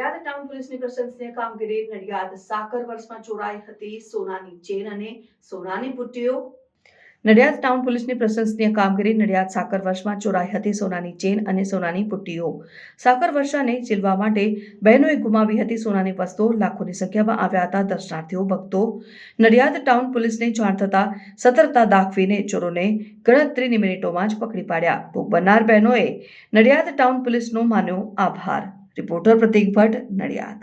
Town પોલીસની પ્રશંસનીય કામગીરી નડિયાદ સાકર વર્ષમાં ચોરાઈ હતી સોનાની ચેન અને સોનાની પુટ્ટીઓ નડિયાદ ટાઉન પોલીસની પ્રશંસનીય કામગીરી નડિયાદ સાકર વર્ષમાં ચોરાઈ હતી સોનાની ચેન અને સોનાની પુટ્ટીઓ સાકર વર્ષાને ચીલવા માટે બહેનોએ ગુમાવી હતી સોનાની વસ્તુઓ. લાખોની સંખ્યામાં આવ્યા હતા દર્શનાર્થીઓ, ભક્તો. નડિયાદ ટાઉન પોલીસને જાણ થતાં સતર્કતા દાખવીને ચોરોને ગણતરીની મિનિટોમાં જ પકડી પાડ્યા. ભોગ બનનાર બહેનોએ નડિયાદ ટાઉન પોલીસનો માન્યો આભાર. રિપોર્ટર પ્રતિક ભટ્ટ નડિયાદ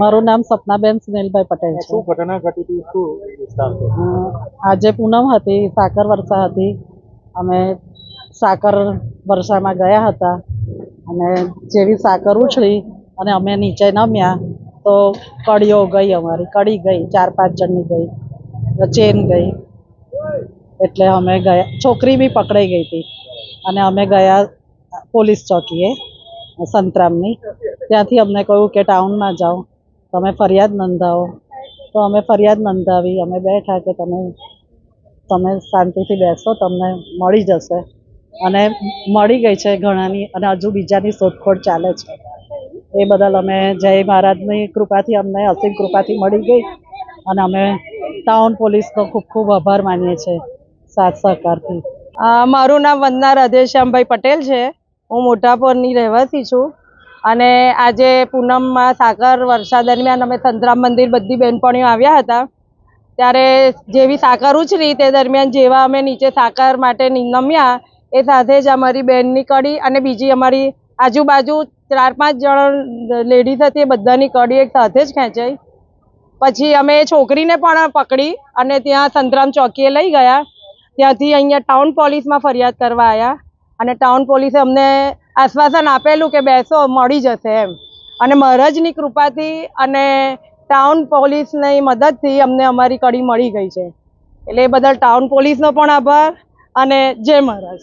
મારું નામ સપનાબેન સુનિલભાઈ પટેલ છે. શું ઘટના ઘટી હતી? શું વિસ્તાર આજે પૂનમ હતી સાકર વર્ષા હતી. અમે સાકર વર્ષામાં ગયા હતા. અને જેવી સાકર ઉછળી અને અમે નીચે નમ્યા, તો કડીઓ ગઈ અમારી. કડી ગઈ, ચાર પાંચ જણની ગઈ. ચેન ગઈ. એટલે અમે ગયા. છોકરી બી પકડાઈ ગઈ હતી. અને અમે ગયા પોલીસ ચોકીએ, સંતરામની. ત્યાંથી અમને કહ્યું કે ટાઉનમાં જાઓ. તમે ફરિયાદ નોંધાવો. તો અમે ફરિયાદ નોંધાવી. અમે બેઠા કે તમે તમે શાંતિથી બેસો, તમને મળી જશે. અને મળી ગઈ છે ઘણાની અને હજુ બીજાની શોધખોળ ચાલે છે. એ બદલ અમે જય મહારાજની કૃપાથી અમને અસીમ કૃપાથી મળી ગઈ અને અમે ટાઉન પોલીસનો ખૂબ ખૂબ આભાર માનીએ છીએ સાથ સહકારથી. મારું નામ વંદના રાધેશ્યામભાઈ પટેલ છે. હું મોટાપોરની રહેવાસી છું અને આજે પૂનમમાં સાકર વર્ષા દરમિયાન અમે સંતરામ મંદિર બધી બહેનપણીઓ આવ્યા હતા. ત્યારે જેવી સાકર ઉછરી તે દરમિયાન જેવા અમે નીચે સાકર માટે નમ્યા એ સાથે જ અમારી બેનની કડી અને બીજી અમારી આજુબાજુ ચાર પાંચ જણ લેડીઝ હતી, એ બધાની કડી એક સાથે જ ખેંચાઈ. પછી અમે છોકરીને પણ પકડી અને ત્યાં સંતરામ ચોકીએ લઈ ગયા. ત્યાંથી અહીંયા ટાઉન પોલીસમાં ફરિયાદ કરવા આવ્યા અને ટાઉન પોલીસે અમને આશ્વાસન આપેલું કે બેસો, મળી જશે એમ. અને મહારાજની કૃપાથી અને ટાઉન પોલીસની મદદથી અમને અમારી કડી મળી ગઈ છે. એટલે એ બદલ ટાઉન પોલીસનો પણ આભાર અને જય મહારાજ.